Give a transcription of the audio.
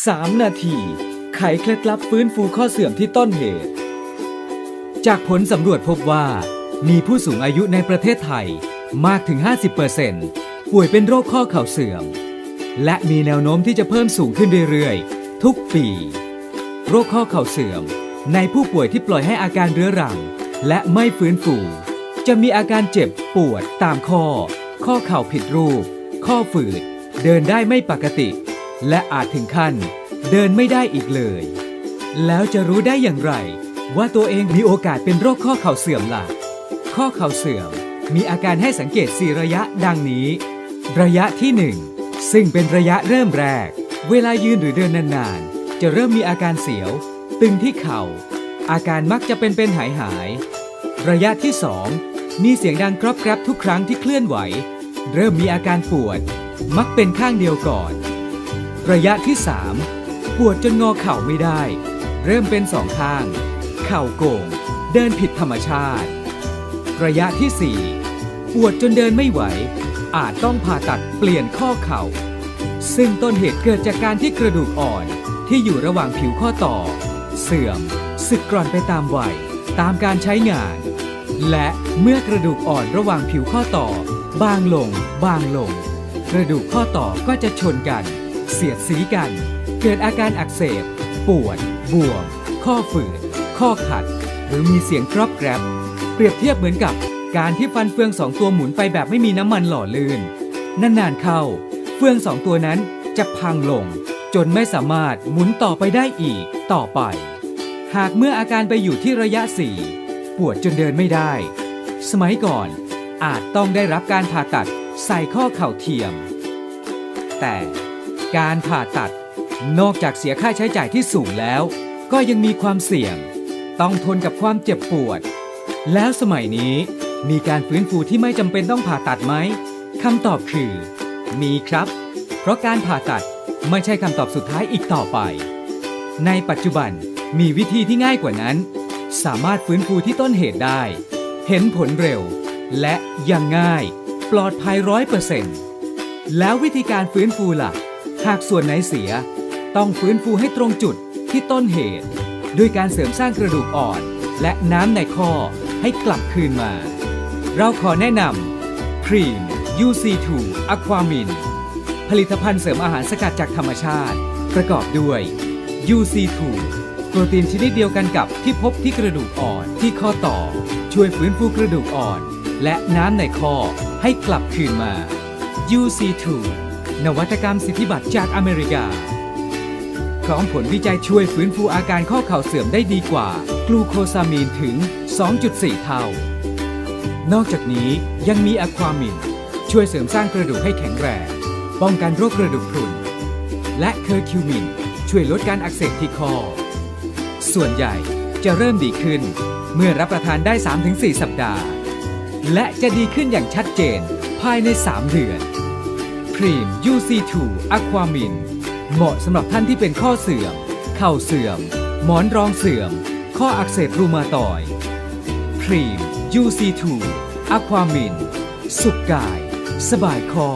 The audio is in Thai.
3 นาที ไขเคล็ดลับฟื้นฟูข้อเสื่อมที่ต้นเหตุ จากผลสำรวจพบว่า มีผู้สูงอายุในประเทศไทยมากถึง 50%ป่วยเป็นโรคข้อเข่าเสื่อม และมีแนวโน้มที่จะเพิ่มสูงขึ้นเรื่อยๆ ทุกปี โรคข้อเข่าเสื่อม ในผู้ป่วยที่ปล่อยให้อาการเรื้อรัง และไม่ฟื้นฟู จะมีอาการเจ็บปวดตามข้อ ข้อเข่าผิดรูป ข้อฝืด เดินได้ไม่ปกติ และอาจถึงขั้น เดินไม่ได้อีกเลย แล้วจะรู้ได้อย่างไร ว่าตัวเองมีโอกาสเป็นโรคข้อเข่าเสื่อมล่ะ ข้อเข่าเสื่อมมีอาการให้สังเกต 4 ระยะดังนี้ ระยะที่ 1 ซึ่งเป็นระยะเริ่มแรก เวลายืนหรือเดินนานๆ จะเริ่มมีอาการเสียว ตึงที่เข่า อาการมักจะเป็นเป็นหายหาย ระยะที่ 2 มีเสียงดังกรอบแกรบทุกครั้งที่เคลื่อนไหว เริ่มมีอาการปวด มักเป็นข้างเดียวก่อน ระยะที่ 3 ปวดจนงอเข่าไม่ได้ เริ่มเป็นสองข้าง เข่าโก่ง เดินผิดธรรมชาติ ระยะที่ 4 ปวดจนเดินไม่ไหว อาจต้องผ่าตัดเปลี่ยนข้อเข่า ซึ่งต้นเหตุเกิดจากการที่กระดูกอ่อนที่อยู่ระหว่างผิวข้อต่อ เสื่อมสึกกร่อนไปตามวัยตามการใช้งาน และเมื่อกระดูกอ่อนระหว่างผิวข้อต่อ บางลง บางลง กระดูกข้อต่อก็จะชนกัน เสียดสีกัน เกิดอาการอักเสบ ปวด บวม ข้อฝืด ข้อขัด หรือมีเสียงกรอบแกรบ เปรียบเทียบเหมือนกับการที่ฟันเฟืองสองตัวหมุนไปแบบไม่มีน้ำมันหล่อลื่น นานๆเข้า เฟืองสองตัวนั้นจะพังลง จนไม่สามารถหมุนต่อไปได้อีกต่อไป หากเมื่ออาการไปอยู่ที่ระยะ 4 ปวดจนเดินไม่ได้ สมัยก่อนอาจต้องได้รับการผ่าตัดใส่ข้อเข่าเทียม แต่ การผ่าตัด นอกจากเสียค่าใช้จ่ายที่สูงแล้ว ก็ยังมีความเสี่ยง ต้องทนกับความเจ็บปวด แล้วสมัยนี้มีการฟื้นฟูที่ไม่จำเป็นต้องผ่าตัดไหมคำตอบคือ มีครับ เพราะการผ่าตัดไม่ใช่คำตอบสุดท้ายอีกต่อไป ในปัจจุบันมีวิธีที่ง่ายกว่านั้น สามารถฟื้นฟูที่ต้นเหตุได้ เห็นผลเร็ว และยังง่าย ปลอดภัยร้อยเปอร์เซ็นต์แล้ววิธีการฟื้นฟูล่ะ หากส่วนไหนเสีย ต้องฟื้นฟูให้ตรงจุดที่ต้นเหตุ ด้วยการเสริมสร้างกระดูกอ่อน และน้ำในข้อให้กลับคืนมา เราขอแนะนำครีม UC2 Aquamin ผลิตภัณฑ์เสริมอาหารสกัดจากธรรมชาติ ประกอบด้วย UC2 โปรตีนชนิดเดียวกันกับที่พบที่กระดูกอ่อนที่ข้อต่อ ช่วยฟื้นฟูกระดูกอ่อน และน้ำในข้อให้กลับคืนมา UC2 นวัตกรรมสิทธิบัตรจากอเมริกา พร้อมผลวิจัยช่วยฟื้นฟูอาการข้อเข่าเสื่อมได้ดีกว่า กลูโคซามีนถึง 2.4 เท่า นอกจากนี้ยังมีอะความิน ช่วยเสริมสร้างกระดูกให้แข็งแรง ป้องกันโรคกระดูกพรุน และเคอร์คิวมิน ช่วยลดการอักเสบที่ข้อส่วนใหญ่จะเริ่มดีขึ้น เมื่อรับประทานได้ 3-4 สัปดาห์ และจะดีขึ้นอย่างชัดเจนภายใน 3 เดือน ครีม UC2 Aquamin เหมาะสำหรับท่านที่เป็นข้อเสื่อม เข่าเสื่อม หมอนรองเสื่อม ข้ออักเสบรูมาตอยด์ครีม UC2 Aquamin สุขกาย สบายคอ